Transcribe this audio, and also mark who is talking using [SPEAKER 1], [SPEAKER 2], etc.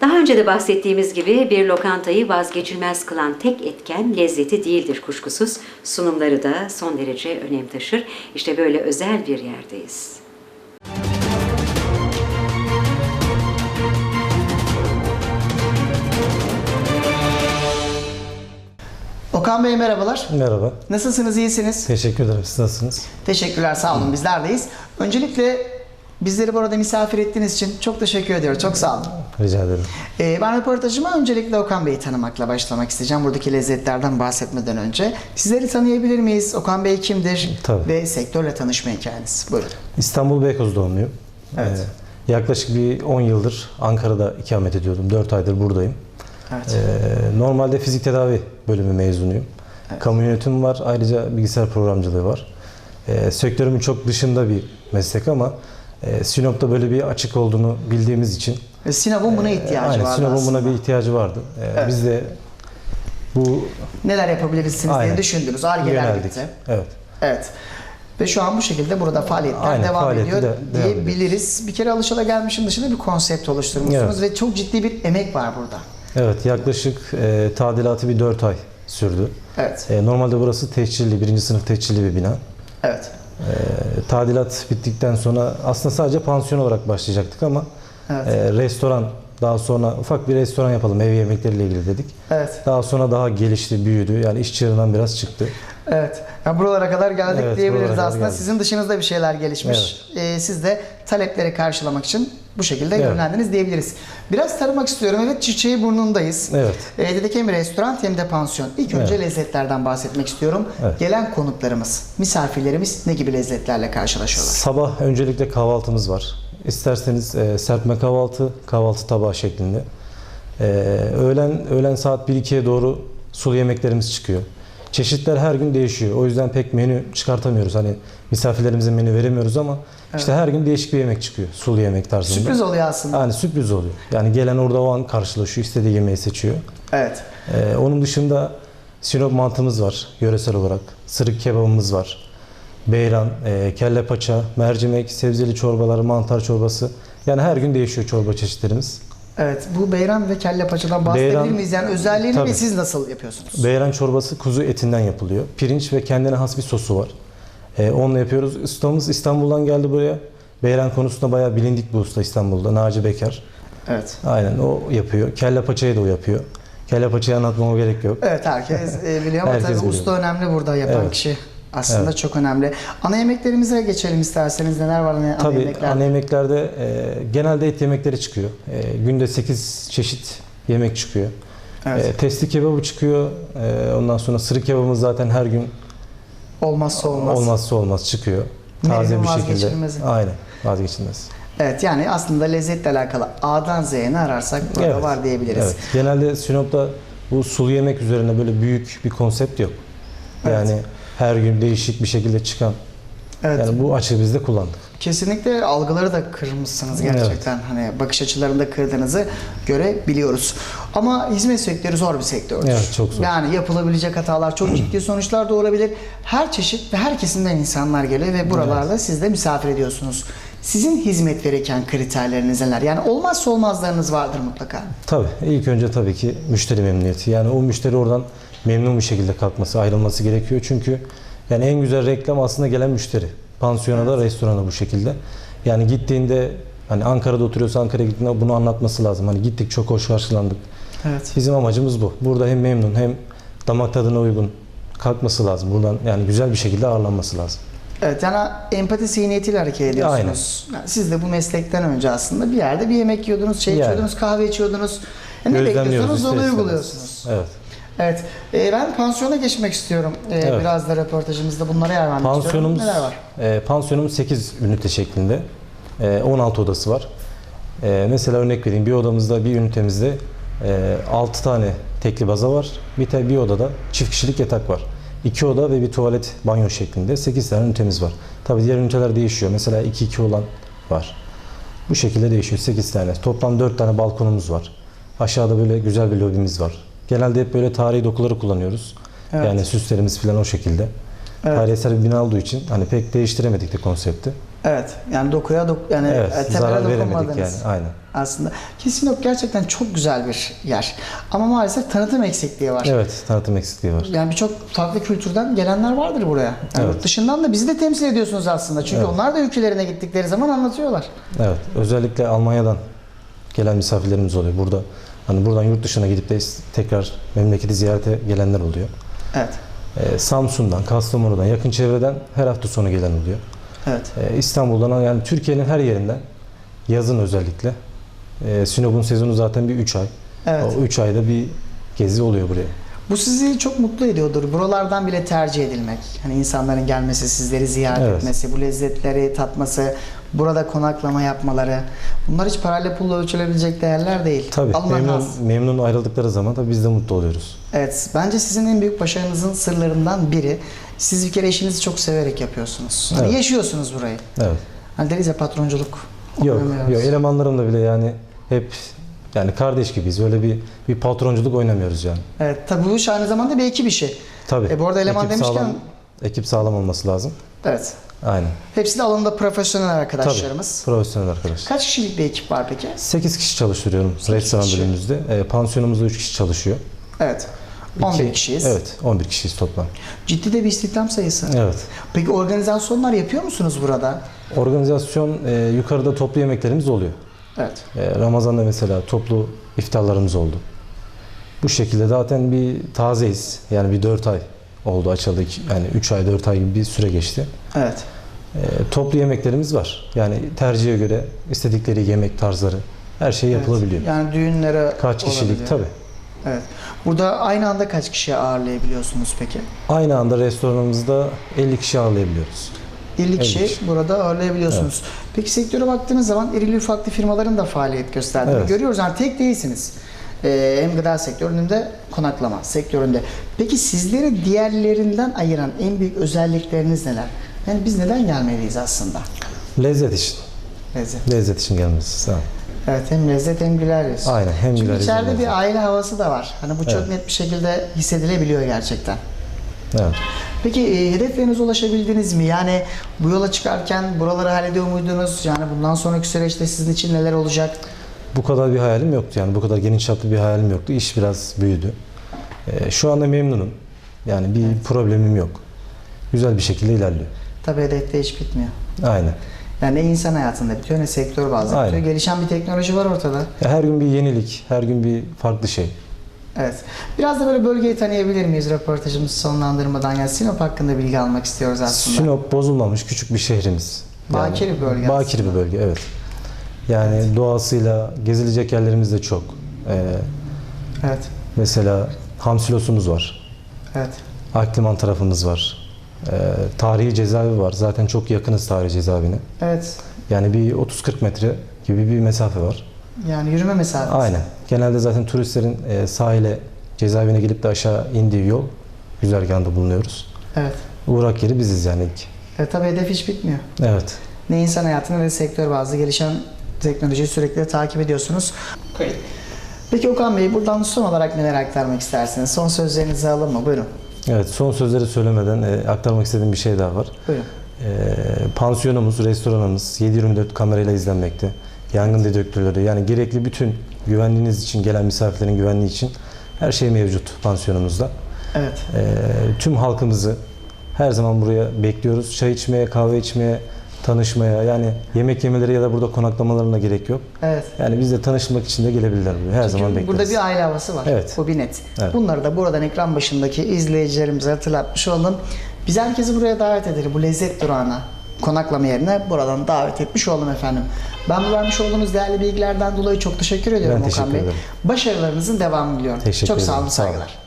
[SPEAKER 1] Daha önce de bahsettiğimiz gibi bir lokantayı vazgeçilmez kılan tek etken lezzeti değildir kuşkusuz. Sunumları da son derece önem taşır. İşte böyle özel bir yerdeyiz.
[SPEAKER 2] Okan Bey merhabalar.
[SPEAKER 3] Merhaba.
[SPEAKER 2] Nasılsınız, iyisiniz?
[SPEAKER 3] Teşekkür ederim. Siz nasılsınız?
[SPEAKER 2] Teşekkürler, sağ olun. Bizlerdeyiz. Öncelikle bizleri burada misafir ettiğiniz için çok teşekkür ediyorum. Çok sağ olun.
[SPEAKER 3] Rica ederim.
[SPEAKER 2] Ee, ben röportajıma öncelikle Okan Bey'i tanımakla başlamak isteyeceğim. Buradaki lezzetlerden bahsetmeden önce. Sizleri tanıyabilir miyiz? Okan Bey kimdir?
[SPEAKER 3] Tabii.
[SPEAKER 2] Ve sektörle tanışma hikayeniz. Buyurun.
[SPEAKER 3] İstanbul Beykoz doğumluyum.
[SPEAKER 2] Evet.
[SPEAKER 3] Ee, yaklaşık bir 10 yıldır Ankara'da ikamet ediyordum. 4 aydır buradayım.
[SPEAKER 2] Evet.
[SPEAKER 3] Ee, normalde fizik tedavi bölümü mezunuyum. Kamu yönetimi var. Ayrıca bilgisayar programcılığı var. Ee, sektörümün çok dışında bir meslek ama e, Sinop'ta böyle bir açık olduğunu bildiğimiz için
[SPEAKER 2] Ve Sinop'un buna ihtiyacı
[SPEAKER 3] aynen,
[SPEAKER 2] vardı
[SPEAKER 3] Sinop'un buna bir ihtiyacı vardı. Ee,
[SPEAKER 2] Evet.
[SPEAKER 3] Biz de bu
[SPEAKER 2] Neler yapabilirsiniz diye
[SPEAKER 3] Aynen.
[SPEAKER 2] düşündünüz. Argeler bitti.
[SPEAKER 3] Evet.
[SPEAKER 2] Evet. Ve şu an bu şekilde burada faaliyetler
[SPEAKER 3] Aynen,
[SPEAKER 2] devam
[SPEAKER 3] faaliyeti
[SPEAKER 2] ediyor
[SPEAKER 3] de-
[SPEAKER 2] diyebiliriz. Bir kere alışılagelmişin dışında bir konsept oluşturmuşsunuz ve çok ciddi bir emek var burada.
[SPEAKER 3] Evet yaklaşık e, tadilatı bir 4 ay sürdü.
[SPEAKER 2] Evet.
[SPEAKER 3] E, normalde burası tehcilli, birinci sınıf tehcilli bir bina.
[SPEAKER 2] Evet.
[SPEAKER 3] E, tadilat bittikten sonra aslında sadece pansiyon olarak başlayacaktık ama
[SPEAKER 2] Evet.
[SPEAKER 3] e, restoran daha sonra ufak bir restoran yapalım ev yemekleriyle ilgili dedik.
[SPEAKER 2] Evet.
[SPEAKER 3] Daha sonra daha gelişti, büyüdü. Yani iş çığırından biraz çıktı.
[SPEAKER 2] Evet. Yani buralara kadar geldik
[SPEAKER 3] Evet,
[SPEAKER 2] diyebiliriz aslında.
[SPEAKER 3] geldik.
[SPEAKER 2] Sizin dışınızda bir şeyler gelişmiş. Ee, siz de talepleri karşılamak için bu şekilde
[SPEAKER 3] Evet.
[SPEAKER 2] yönlendiniz diyebiliriz. Biraz taramak istiyorum. Evet çiçeği burnundayız.
[SPEAKER 3] Evet.
[SPEAKER 2] Ee, dedik hem restoran hem de pansiyon. İlk önce
[SPEAKER 3] Evet.
[SPEAKER 2] lezzetlerden bahsetmek istiyorum.
[SPEAKER 3] Evet.
[SPEAKER 2] Gelen konuklarımız, misafirlerimiz ne gibi lezzetlerle karşılaşıyorlar?
[SPEAKER 3] Sabah öncelikle kahvaltımız var. İsterseniz e, serpme kahvaltı, kahvaltı tabağı şeklinde. E, öğlen öğlen saat 1-2'ye doğru sulu yemeklerimiz çıkıyor. Çeşitler her gün değişiyor. O yüzden pek menü çıkartamıyoruz. Hani misafirlerimize menü veremiyoruz ama işte her gün değişik bir yemek çıkıyor. Sulu yemek tarzında.
[SPEAKER 2] Sürpriz oluyor aslında.
[SPEAKER 3] Yani sürpriz oluyor. Yani gelen orada o an karşılaşıyor, istediği yemeği seçiyor.
[SPEAKER 2] Evet.
[SPEAKER 3] Ee, onun dışında Sinop mantımız var yöresel olarak. Sırık kebabımız var. Beyran, e, kelle paça, mercimek, sebzeli çorbaları, mantar çorbası. Yani her gün değişiyor çorba çeşitlerimiz.
[SPEAKER 2] Evet. Bu beyran ve kelle paçadan bahsedebilir
[SPEAKER 3] Beyran-
[SPEAKER 2] miyiz? Yani özelliğini ve
[SPEAKER 3] Tabii.
[SPEAKER 2] siz nasıl yapıyorsunuz?
[SPEAKER 3] Beyran çorbası kuzu etinden yapılıyor. Pirinç ve kendine has bir sosu var. Ee, onunla yapıyoruz. Ustamız İstanbul'dan geldi buraya. Beyran konusunda bayağı bilindik bu usta İstanbul'da. Naci Bekar.
[SPEAKER 2] Evet.
[SPEAKER 3] Aynen o yapıyor. Kelle paçayı da o yapıyor. Kelle paçayı anlatmama gerek yok.
[SPEAKER 2] Evet herkes e, biliyor ama
[SPEAKER 3] Herkes
[SPEAKER 2] tabii
[SPEAKER 3] biliyor.
[SPEAKER 2] usta önemli burada yapan
[SPEAKER 3] Evet.
[SPEAKER 2] kişi. Aslında
[SPEAKER 3] Evet.
[SPEAKER 2] çok önemli. Ana yemeklerimize geçelim isterseniz. Neler var ana,
[SPEAKER 3] Tabii
[SPEAKER 2] yemeklerde?
[SPEAKER 3] ana yemeklerde e, genelde et yemekleri çıkıyor. E, günde 8 çeşit yemek çıkıyor.
[SPEAKER 2] Evet.
[SPEAKER 3] E, testi kebabı çıkıyor. E, ondan sonra sırık kebabımız zaten her gün
[SPEAKER 2] Olmazsa olmaz.
[SPEAKER 3] olmazsa olmaz çıkıyor. Taze bir şekilde.
[SPEAKER 2] vazgeçilmezi.
[SPEAKER 3] Aynen vazgeçilmez.
[SPEAKER 2] Evet yani aslında lezzetle alakalı A'dan Z'ye ne ararsak burada
[SPEAKER 3] Evet,
[SPEAKER 2] var diyebiliriz.
[SPEAKER 3] Evet. Genelde Sinop'ta bu sulu yemek üzerine böyle büyük bir konsept yok.
[SPEAKER 2] Evet.
[SPEAKER 3] Yani her gün değişik bir şekilde çıkan.
[SPEAKER 2] Evet.
[SPEAKER 3] Yani bu açığı biz de kullandık.
[SPEAKER 2] Kesinlikle algıları da kırmışsınız gerçekten. Hani bakış açılarını da kırdığınızı görebiliyoruz. Ama hizmet sektörü zor bir sektördür.
[SPEAKER 3] Evet, çok zor.
[SPEAKER 2] Yani yapılabilecek hatalar çok ciddi sonuçlar doğurabilir. Her çeşit ve her kesimden insanlar geliyor ve buralarda siz de misafir ediyorsunuz. Sizin hizmet verirken kriterleriniz neler? Yani olmazsa olmazlarınız vardır mutlaka.
[SPEAKER 3] Tabii. ilk önce tabii ki müşteri memnuniyeti. Yani o müşteri oradan memnun bir şekilde kalkması, ayrılması gerekiyor. Çünkü yani en güzel reklam aslında gelen müşteri. Pansiyona da, restorana bu şekilde. Yani gittiğinde hani Ankara'da oturuyorsa Ankara'ya gittiğinde bunu anlatması lazım. Hani gittik çok hoş karşılandık.
[SPEAKER 2] Evet.
[SPEAKER 3] Bizim amacımız bu. Burada hem memnun hem damak tadına uygun kalkması lazım. Buradan yani güzel bir şekilde ağırlanması lazım.
[SPEAKER 2] Evet yani empati zihniyetiyle hareket ediyorsunuz. Yani siz de bu meslekten önce aslında bir yerde bir yemek yiyordunuz, şey
[SPEAKER 3] Yani.
[SPEAKER 2] içiyordunuz, kahve içiyordunuz. E ne bekliyorsunuz onu uyguluyorsunuz.
[SPEAKER 3] Evet.
[SPEAKER 2] Evet. e, ben pansiyona geçmek istiyorum. E,
[SPEAKER 3] Evet.
[SPEAKER 2] Biraz da röportajımızda bunlara yer vermek istiyorum.
[SPEAKER 3] Pansiyonumuz,
[SPEAKER 2] Neler var?
[SPEAKER 3] e, pansiyonumuz 8 ünite şeklinde. E, 16 odası var. E, mesela örnek vereyim bir odamızda bir ünitemizde e, 6 tane tekli baza var. Bir, te, bir odada çift kişilik yatak var. 2 oda ve bir tuvalet banyo şeklinde 8 tane ünitemiz var. Tabii diğer üniteler değişiyor. Mesela 2-2 olan var. Bu şekilde değişiyor 8 tane. Toplam 4 tane balkonumuz var. Aşağıda böyle güzel bir lobimiz var. Genelde hep böyle tarihi dokuları kullanıyoruz.
[SPEAKER 2] Evet.
[SPEAKER 3] Yani süslerimiz falan o şekilde.
[SPEAKER 2] Evet.
[SPEAKER 3] Tarihsel bir bina olduğu için hani pek değiştiremedik de konsepti.
[SPEAKER 2] Evet. Yani dokuya dok yani
[SPEAKER 3] Evet,
[SPEAKER 2] e,
[SPEAKER 3] zarar veremedik yani. Aynen.
[SPEAKER 2] Aslında ki Sinop gerçekten çok güzel bir yer. Ama maalesef tanıtım eksikliği var.
[SPEAKER 3] Evet, tanıtım eksikliği var.
[SPEAKER 2] Yani birçok farklı kültürden gelenler vardır buraya. Yani
[SPEAKER 3] Evet.
[SPEAKER 2] dışından da bizi de temsil ediyorsunuz aslında. Çünkü
[SPEAKER 3] Evet.
[SPEAKER 2] onlar da ülkelerine gittikleri zaman anlatıyorlar.
[SPEAKER 3] Evet, özellikle Almanya'dan gelen misafirlerimiz oluyor. Burada hani buradan yurt dışına gidip de tekrar memleketi ziyarete gelenler oluyor.
[SPEAKER 2] Evet.
[SPEAKER 3] Ee, Samsun'dan, Kastamonu'dan, yakın çevreden her hafta sonu gelen oluyor.
[SPEAKER 2] Evet.
[SPEAKER 3] Ee, İstanbul'dan yani Türkiye'nin her yerinden yazın özellikle. Ee, Sinop'un sezonu zaten bir 3 ay.
[SPEAKER 2] Evet.
[SPEAKER 3] O 3 ayda bir gezi oluyor buraya.
[SPEAKER 2] Bu sizi çok mutlu ediyordur. Buralardan bile tercih edilmek. Hani insanların gelmesi, sizleri ziyaret
[SPEAKER 3] Evet.
[SPEAKER 2] etmesi, bu lezzetleri tatması, burada konaklama yapmaları. Bunlar hiç parayla pulla ölçülebilecek değerler değil.
[SPEAKER 3] Tabii memnun, memnun ayrıldıkları zaman da biz de mutlu oluyoruz.
[SPEAKER 2] Evet. Bence sizin en büyük başarınızın sırlarından biri. Siz bir kere işinizi çok severek yapıyorsunuz. Hani
[SPEAKER 3] Evet.
[SPEAKER 2] yaşıyorsunuz burayı.
[SPEAKER 3] Evet.
[SPEAKER 2] Hani deriz ya patronculuk.
[SPEAKER 3] Yok, yok elemanlarımla bile yani hep yani kardeş gibiyiz. Öyle bir bir patronculuk oynamıyoruz yani.
[SPEAKER 2] Evet. Tabii bu iş aynı zamanda bir ekip işi.
[SPEAKER 3] Tabii.
[SPEAKER 2] E, bu arada eleman
[SPEAKER 3] ekip
[SPEAKER 2] demişken-
[SPEAKER 3] sağlam, ekip sağlam olması lazım.
[SPEAKER 2] Evet.
[SPEAKER 3] Aynen.
[SPEAKER 2] Hepsi de alanında profesyonel arkadaşlarımız.
[SPEAKER 3] Tabii. Profesyonel arkadaş.
[SPEAKER 2] Kaç kişilik bir ekip var peki?
[SPEAKER 3] 8 kişi çalıştırıyorum restoran bölümümüzde. E, pansiyonumuzda 3 kişi çalışıyor.
[SPEAKER 2] Evet. 11
[SPEAKER 3] İki-
[SPEAKER 2] kişiyiz.
[SPEAKER 3] Evet, 11 kişiyiz toplam.
[SPEAKER 2] Ciddi de bir istihdam sayısı.
[SPEAKER 3] Evet.
[SPEAKER 2] Peki organizasyonlar yapıyor musunuz burada?
[SPEAKER 3] Organizasyon e, yukarıda toplu yemeklerimiz oluyor.
[SPEAKER 2] Evet.
[SPEAKER 3] E, Ramazan'da mesela toplu iftarlarımız oldu. Bu şekilde zaten bir tazeyiz. Yani bir 4 ay oldu açıldı. Yani 3 ay 4 ay gibi bir süre geçti.
[SPEAKER 2] Evet.
[SPEAKER 3] E, toplu yemeklerimiz var. Yani tercihe göre istedikleri yemek tarzları her şey yapılabiliyor.
[SPEAKER 2] Evet. Yani düğünlere
[SPEAKER 3] Kaç kişilik tabii.
[SPEAKER 2] Evet. Burada aynı anda kaç kişi ağırlayabiliyorsunuz peki?
[SPEAKER 3] Aynı anda restoranımızda 50 kişi ağırlayabiliyoruz.
[SPEAKER 2] 50 kişi
[SPEAKER 3] kişi.
[SPEAKER 2] burada ağırlayabiliyorsunuz. Peki sektöre baktığınız zaman irili ufaklı firmaların da faaliyet gösterdiğini
[SPEAKER 3] Evet.
[SPEAKER 2] görüyoruz. Yani tek değilsiniz. Ee, hem gıda sektöründe konaklama sektöründe. Peki sizleri diğerlerinden ayıran en büyük özellikleriniz neler? Yani biz neden gelmeliyiz aslında?
[SPEAKER 3] Lezzet için.
[SPEAKER 2] Lezzet.
[SPEAKER 3] Lezzet için gelmesi. Tamam.
[SPEAKER 2] Evet hem lezzet hem güler yüz.
[SPEAKER 3] Aynen, hem
[SPEAKER 2] Çünkü
[SPEAKER 3] güler yüz
[SPEAKER 2] içeride
[SPEAKER 3] lezzet.
[SPEAKER 2] bir aile havası da var. Hani bu çok
[SPEAKER 3] Evet.
[SPEAKER 2] net bir şekilde hissedilebiliyor gerçekten.
[SPEAKER 3] Evet.
[SPEAKER 2] Peki e, hedeflerinize ulaşabildiniz mi? Yani bu yola çıkarken buraları hallediyor muydunuz? Yani bundan sonraki süreçte sizin için neler olacak?
[SPEAKER 3] Bu kadar bir hayalim yoktu yani bu kadar geniş çaplı bir hayalim yoktu. İş biraz büyüdü. Ee, şu anda memnunum. Yani bir problemim yok. Güzel bir şekilde ilerliyor.
[SPEAKER 2] Tabii hedefte hiç bitmiyor.
[SPEAKER 3] Aynen.
[SPEAKER 2] Yani ne insan hayatında bitiyor ne sektör
[SPEAKER 3] Aynen.
[SPEAKER 2] bitiyor. Gelişen bir teknoloji var ortada.
[SPEAKER 3] Her gün bir yenilik, her gün bir farklı şey.
[SPEAKER 2] Evet. Biraz da böyle bölgeyi tanıyabilir miyiz röportajımızı sonlandırmadan? Yani Sinop hakkında bilgi almak istiyoruz aslında.
[SPEAKER 3] Sinop bozulmamış küçük bir şehrimiz.
[SPEAKER 2] Bakir bir bölge
[SPEAKER 3] Bakir bir bölge evet. Yani doğasıyla gezilecek yerlerimiz de çok. Ee,
[SPEAKER 2] Evet.
[SPEAKER 3] mesela Hamsilos'umuz var.
[SPEAKER 2] Evet.
[SPEAKER 3] Akliman tarafımız var. Ee, tarihi cezaevi var. Zaten çok yakınız tarihi cezaevine.
[SPEAKER 2] Evet.
[SPEAKER 3] Yani bir 30-40 metre gibi bir mesafe var.
[SPEAKER 2] Yani yürüme mesafesi.
[SPEAKER 3] Aynen. Genelde zaten turistlerin e, sahile, cezaevine gelip de aşağı indiği yol güzergahında bulunuyoruz.
[SPEAKER 2] Evet.
[SPEAKER 3] Uğrak yeri biziz yani ilk.
[SPEAKER 2] E, tabii hedef hiç bitmiyor.
[SPEAKER 3] Evet.
[SPEAKER 2] Ne insan hayatını ne sektör bazlı gelişen teknolojiyi sürekli takip ediyorsunuz. Peki Okan Bey buradan son olarak neler aktarmak istersiniz? Son sözlerinizi alın mı? Buyurun.
[SPEAKER 3] Evet, son sözleri söylemeden e, aktarmak istediğim bir şey daha var.
[SPEAKER 2] Buyurun.
[SPEAKER 3] E, pansiyonumuz, restoranımız 7-24 kamerayla izlenmekte. Yangın dedektörleri yani gerekli bütün güvenliğiniz için gelen misafirlerin güvenliği için her şey mevcut pansiyonumuzda.
[SPEAKER 2] Evet.
[SPEAKER 3] E, tüm halkımızı her zaman buraya bekliyoruz. Çay içmeye, kahve içmeye, tanışmaya yani yemek yemeleri ya da burada konaklamalarına gerek yok.
[SPEAKER 2] Evet.
[SPEAKER 3] Yani bizle tanışmak için de gelebilirler buraya. Her zaman
[SPEAKER 2] Çünkü
[SPEAKER 3] bekleriz.
[SPEAKER 2] burada bir aile havası var.
[SPEAKER 3] Evet.
[SPEAKER 2] Bu bir net.
[SPEAKER 3] Evet.
[SPEAKER 2] Bunları da buradan ekran başındaki izleyicilerimize hatırlatmış olalım. Biz herkesi buraya davet ederiz. Bu lezzet durağına konaklama yerine buradan davet etmiş olalım efendim. Ben bu vermiş olduğunuz değerli bilgilerden dolayı çok teşekkür ediyorum
[SPEAKER 3] Ben
[SPEAKER 2] Okan
[SPEAKER 3] teşekkür
[SPEAKER 2] Bey.
[SPEAKER 3] ederim.
[SPEAKER 2] Başarılarınızın devamını diliyorum.
[SPEAKER 3] Teşekkür
[SPEAKER 2] çok sağ
[SPEAKER 3] ederim.
[SPEAKER 2] olun,
[SPEAKER 3] Sağ olun.
[SPEAKER 2] saygılar.